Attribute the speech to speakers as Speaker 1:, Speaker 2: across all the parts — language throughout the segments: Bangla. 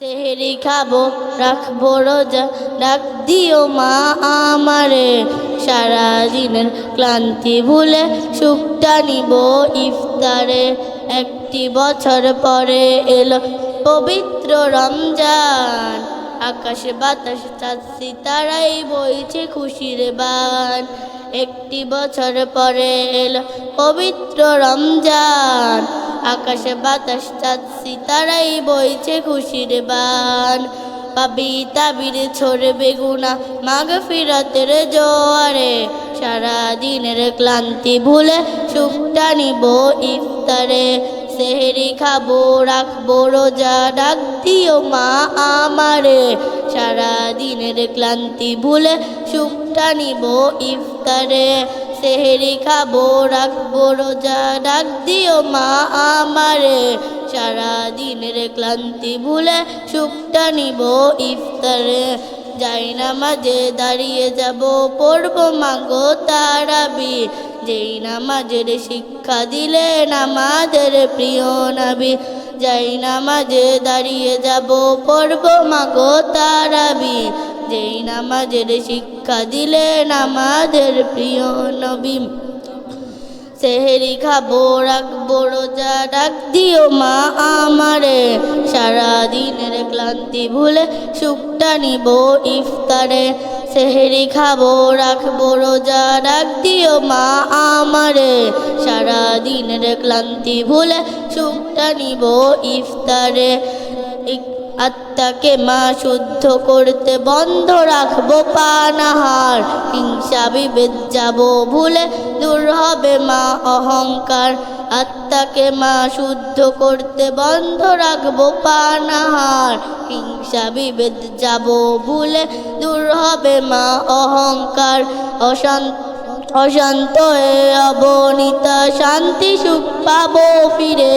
Speaker 1: সেহেরি খাব, রাখব রোজা, ডাক দিও মা আমারে। সারা দিনের ক্লান্তি ভুলে সুখটা নিব ইফতারে। একটি বছর পরে এলো পবিত্র রমজান। আকাশে বাতাস, চাঁদ, সিতারাই বইছে খুশির বান। একটি বছর পরে এলো পবিত্র রমজান। আকাশে বাতাস চাঁদ সিতারাই বইছে খুশির বান। পাবি তাবির ছড়বে গুনা মাগ ফিরাতের জোয়ারে। সারা দিনের ক্লান্তি ভুলে সুখটা নিব ইফতারে। সেহেরি খাব, রাখব রোজা, ডাক দিও মা আমারে। সারা দিনের ক্লান্তি ভুলে সুখটা নিব ইফতারে। সেহেরি খাব, রাখব, রোজা ডাক দিও মা আমারে। সারা দিনের ক্লান্তি ভুলে সুখটা নিব ইফতারে। যাই না মাঝে দাঁড়িয়ে যাব, পড়ব মাগো তারাবি। যেই নামাজের শিক্ষা দিলেন আমাদের প্রিয় নবী। যাই নামাজে দাঁড়িয়ে যাব, পড়ব মাগো তারাবি। যেই নামাজের শিক্ষা দিলেন আমাদের প্রিয় নবী। সেহেরি খাব, রাখব, রোজা ডাক দিও মা আমারে। সারা দিনের ক্লান্তি ভুলে সুখটা নিব ইফতারে। সেহেরি খাব, রাখব, রোজা ডাক দিও মা আমারে। সারা দিনের ক্লান্তি ভুলে সুখটা নিব ইফতারে। আত্মাকে মা শুদ্ধ করতে বন্ধ রাখব পানাহার হিংসা বিভেদ যাব ভুলে দূর হবে মা অহংকার। আত্মাকে মা শুদ্ধ করতে বন্ধ রাখব পানাহার হিংসা বিভেদ যাব ভুলে দূর হবে মা অহংকার। অশান্ত অশান্ত অবনীতা শান্তি সুখ পাবো ফিরে।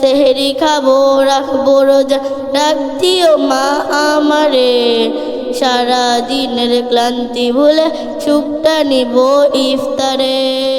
Speaker 1: সেহেরি খাব, রাখব রোজা। ডাক দিও মা আমারে। সারা দিনের ক্লান্তি ভুলে সুখটা নিব ইফতারে।